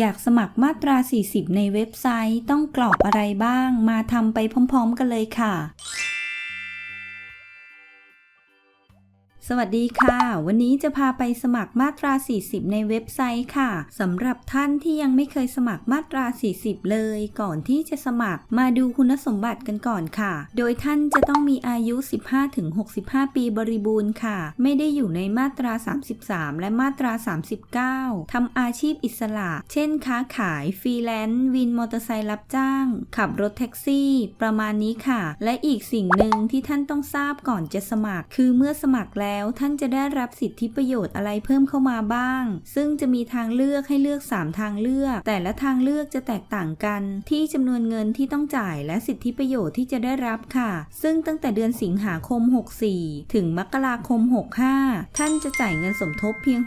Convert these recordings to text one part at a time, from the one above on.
อยากสมัครมาตรา 40 ในเว็บไซต์ต้องกรอกอะไรบ้าง มาทำไปพร้อม ๆ กันเลยค่ะ สวัสดีค่ะ วันนี้จะพาไปสมัครมาตรา 40 ในเว็บไซต์ค่ะสำหรับท่านที่ยังไม่เคยสมัครมาตรา 40 เลย ก่อนที่จะสมัครมาดูคุณสมบัติกันก่อนค่ะ โดยท่านจะต้องมีอายุ 15-65 ปีบริบูรณ์ค่ะ ไม่ได้อยู่ในมาตรา 33 และมาตรา 39 ทำอาชีพอิสระ เช่นค้าขายฟรีแลนซ์วินมอเตอร์ไซค์รับจ้าง ขับรถแท็กซี่ ประมาณนี้ค่ะ และอีกสิ่งหนึ่งที่ท่านต้องทราบก่อนจะสมัคร คือเมื่อสมัครแล้วแล้วท่านจะได้รับสิทธิประโยชน์อะไรเพิ่มเข้ามาบ้าง ซึ่งจะมีทางเลือกให้เลือก 3 ทางเลือก แต่ละทางเลือกจะแตกต่างกัน ที่จำนวนเงินที่ต้องจ่ายและสิทธิประโยชน์ที่จะได้รับค่ะ ซึ่งตั้งแต่เดือนสิงหาคม 64 ถึงมกราคม 65 ท่านจะจ่ายเงินสมทบเพียง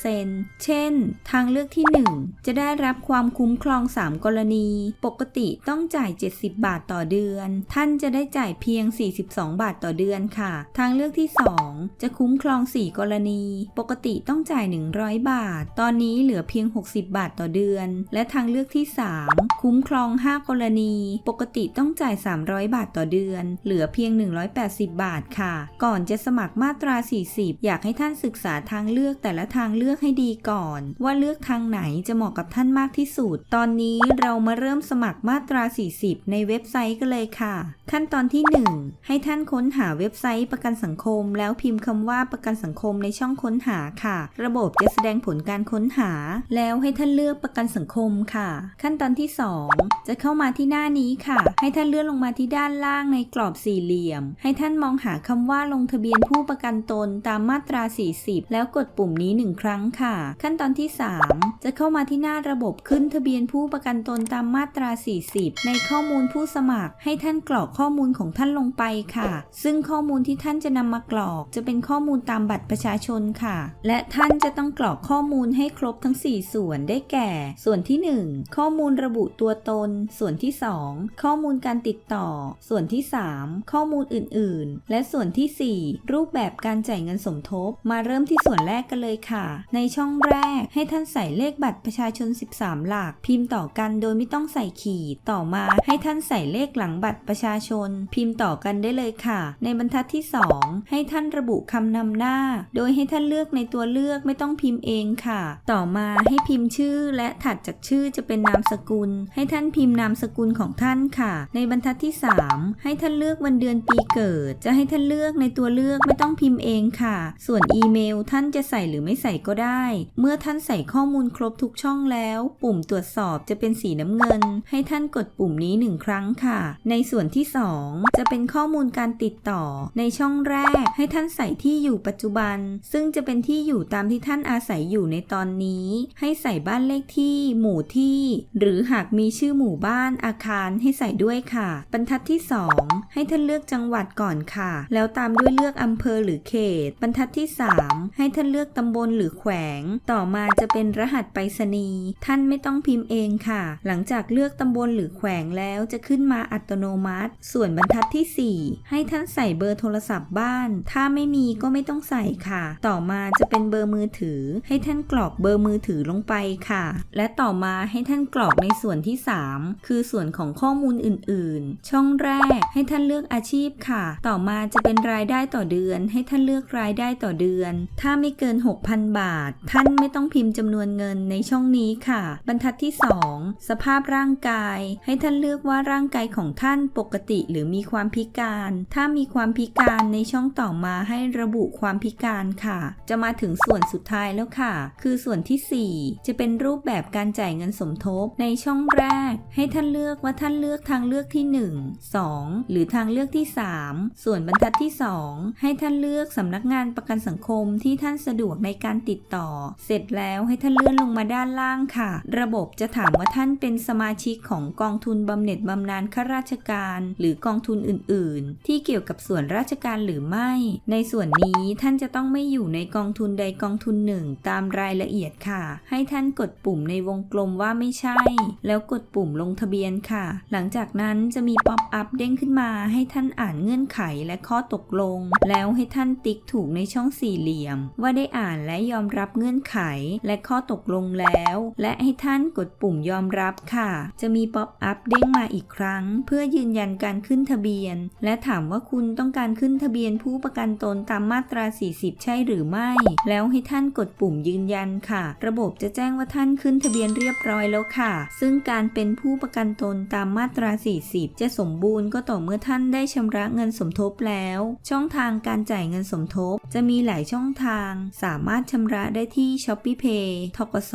60%เช่น ทางเลือกที่ 1 จะได้รับความคุ้มครอง 3 กรณี ปกติต้องจ่าย 70 บาทต่อเดือน ท่านจะได้จ่ายเพียง 42 บาทต่อเดือนค่ะ ทางเลือกที่ 2จะคุ้มครอง 4 กรณี ปกติต้องจ่าย 100 บาท ตอนนี้เหลือเพียง 60 บาทต่อเดือน และทางเลือกที่ 3 คุ้มครอง 5 กรณี ปกติต้องจ่าย 300 บาทต่อเดือน เหลือเพียง 180 บาทค่ะ ก่อนจะสมัครมาตรา 40 อยากให้ท่านศึกษาทางเลือกแต่ละทางเลือกให้ดีก่อน ว่าเลือกทางไหนจะเหมาะกับท่านมากที่สุด ตอนนี้เรามาเริ่มสมัครมาตรา 40 ในเว็บไซต์กันเลยค่ะ ขั้นตอนที่ 1 ให้ท่านค้นหาเว็บไซต์ประกันสังคมแล้วพิมพ์คคำว่าประกันสังคมในช่องค้นหาค่ะ ระบบจะแสดงผลการค้นหา แล้วให้ท่านเลือกประกันสังคมค่ะ ขั้นตอนที่ 2 จะเข้ามาที่หน้านี้ค่ะ ให้ท่านเลื่อนลงมาที่ด้านล่างในกรอบสี่เหลี่ยม ให้ท่านมองหาคำว่าลงทะเบียนผู้ประกันตนตามมาตรา 40 แล้วกดปุ่มนี้ 1 ครั้งค่ะ ขั้นตอนที่ 3 จะเข้ามาที่หน้าระบบขึ้นทะเบียนผู้ประกันตนตามมาตรา 40 ในข้อมูลผู้สมัคร ให้ท่านกรอกข้อมูลของท่านลงไปค่ะ ซึ่งข้อมูลที่ท่านจะนำมากรอกจะเป็นข้อมูลตามบัตรประชาชนค่ะ และท่านจะต้องกรอกข้อมูลให้ครบทั้ง 4 ส่วนได้แก่ ส่วนที่ 1 ข้อมูลระบุตัวตน ส่วนที่ 2 ข้อมูลการติดต่อ ส่วนที่ 3 ข้อมูลอื่นๆ และส่วนที่ 4 รูปแบบการจ่ายเงินสมทบ มาเริ่มที่ส่วนแรกกันเลยค่ะ ในช่องแรกให้ท่านใส่เลขบัตรประชาชน 13 หลัก พิมพ์ต่อกันโดยไม่ต้องใส่ขีด ต่อมาให้ท่านใส่เลขหลังบัตรประชาชน พิมพ์ต่อกันได้เลยค่ะ ในบรรทัดที่ 2 ให้ท่านระบุคำนำหน้า โดยให้ท่านเลือกในตัวเลือกไม่ต้องพิมพ์เองค่ะ ต่อมาให้พิมพ์ชื่อและถัดจากชื่อจะเป็นนามสกุล ให้ท่านพิมพ์นามสกุลของท่านค่ะ ในบรรทัดที่ 3 ให้ท่านเลือกวันเดือนปีเกิด จะให้ท่านเลือกในตัวเลือกไม่ต้องพิมพ์เองค่ะ ส่วนอีเมลท่านจะใส่หรือไม่ใส่ก็ได้ เมื่อท่านใส่ข้อมูลครบทุกช่องแล้ว ปุ่มตรวจสอบจะเป็นสีน้ำเงิน ให้ท่านกดปุ่มนี้หนึ่งครั้งค่ะ ในส่วนที่ 2 จะเป็นข้อมูลการติดต่อ ในช่องแรกให้ท่านใส่ที่อยู่ปัจจุบัน ซึ่งจะเป็นที่อยู่ตามที่ท่านอาศัยอยู่ในตอนนี้ ให้ใส่บ้านเลขที่ หมู่ที่ หรือหากมีชื่อหมู่บ้านอาคารให้ใส่ด้วยค่ะ บรรทัดที่ 2 ให้ท่านเลือกจังหวัดก่อนค่ะ แล้วตามด้วยเลือกอำเภอหรือเขต บรรทัดที่ 3 ให้ท่านเลือกตำบลหรือแขวง ต่อมาจะเป็นรหัสไปรษณีย์ท่านไม่ต้องพิมพ์เองค่ะ หลังจากเลือกตำบลหรือแขวงแล้วจะขึ้นมาอัตโนมัติ ส่วนบรรทัดที่ 4 ให้ท่านใส่เบอร์โทรศัพท์บ้าน ถ้าไม่มีก็ไม่ต้องใส่ค่ะ ต่อมาจะเป็นเบอร์มือถือ ให้ท่านกรอกเบอร์มือถือลงไปค่ะ และต่อมาให้ท่านกรอกในส่วนที่ 3 คือส่วนของข้อมูลอื่น ๆ ช่องแรกให้ท่านเลือกอาชีพค่ะ ต่อมาจะเป็นรายได้ต่อเดือน ให้ท่านเลือกรายได้ต่อเดือน ถ้าไม่เกิน 6,000 บาท ท่านไม่ต้องพิมพ์จำนวนเงินในช่องนี้ค่ะ บรรทัดที่ 2 สภาพร่างกาย ให้ท่านเลือกว่าร่างกายของท่านปกติหรือมีความพิการ ถ้ามีความพิการในช่องต่อมาให้ระบุความพิการค่ะ จะมาถึงส่วนสุดท้ายแล้วค่ะ คือส่วนที่ 4 จะเป็นรูปแบบการจ่ายเงินสมทบ ในช่องแรก ให้ท่านเลือกว่าท่านเลือกทางเลือกที่ 1 2 หรือทางเลือกที่ 3 ส่วนบรรทัดที่ 2 ให้ท่านเลือกสำนักงานประกันสังคมที่ท่านสะดวกในการติดต่อ เสร็จแล้วให้ท่านเลื่อนลงมาด้านล่างค่ะ ระบบจะถามว่าท่านเป็นสมาชิกของกองทุนบำเหน็จบำนาญข้าราชการ หรือ กองทุนอื่น ๆ ที่เกี่ยวกับส่วนราชการหรือไม่ ในส่วนส่วนนี้ท่านจะต้องไม่อยู่ในกองทุนใดกองทุนหนึ่ง ตามรายละเอียดค่ะ ให้ท่านกดปุ่มในวงกลมว่าไม่ใช่ แล้วกดปุ่มลงทะเบียนค่ะ หลังจากนั้นจะมีป๊อปอัพเด้งขึ้นมาให้ท่านอ่านเงื่อนไขและข้อตกลง แล้วให้ท่านติ๊กถูกในช่องสี่เหลี่ยม ว่าได้อ่านและยอมรับเงื่อนไขและข้อตกลงแล้ว และให้ท่านกดปุ่มยอมรับค่ะ จะมีป๊อปอัพเด้งมาอีกครั้ง เพื่อยืนยันการขึ้นทะเบียน และถามว่าคุณต้องการขึ้นทะเบียนผู้ประกันตนตามมาตรา 40 ใช่หรือไม่ แล้วให้ท่านกดปุ่มยืนยันค่ะ ระบบจะแจ้งว่าท่านขึ้นทะเบียนเรียบร้อยแล้วค่ะ ซึ่งการเป็นผู้ประกันตนตามมาตรา 40 จะสมบูรณ์ก็ต่อเมื่อท่านได้ชำระเงินสมทบแล้ว ช่องทางการจ่ายเงินสมทบ จะมีหลายช่องทาง สามารถชำระได้ที่ Shopee Pay ทกส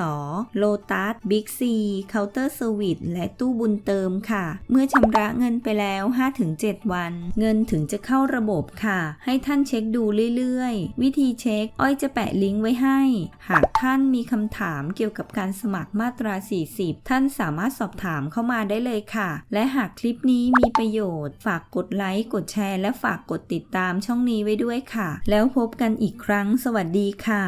Lotus Big C Counter Service และตู้บุญเติมค่ะ เมื่อชำระเงินไปแล้ว 5-7 วัน เงินถึงจะเข้าระบบค่ะ ให้ท่านเช็คดูดูเรื่อยๆ วิธีเช็ค อ้อยจะแปะลิงก์ไว้ให้ หากท่านมีคำถามเกี่ยวกับการสมัครมาตรา 40 ท่านสามารถสอบถามเข้ามาได้เลยค่ะ และหากคลิปนี้มีประโยชน์ ฝากกดไลค์ กดแชร์ และฝากกดติดตามช่องนี้ไว้ด้วยค่ะ แล้วพบกันอีกครั้ง สวัสดีค่ะ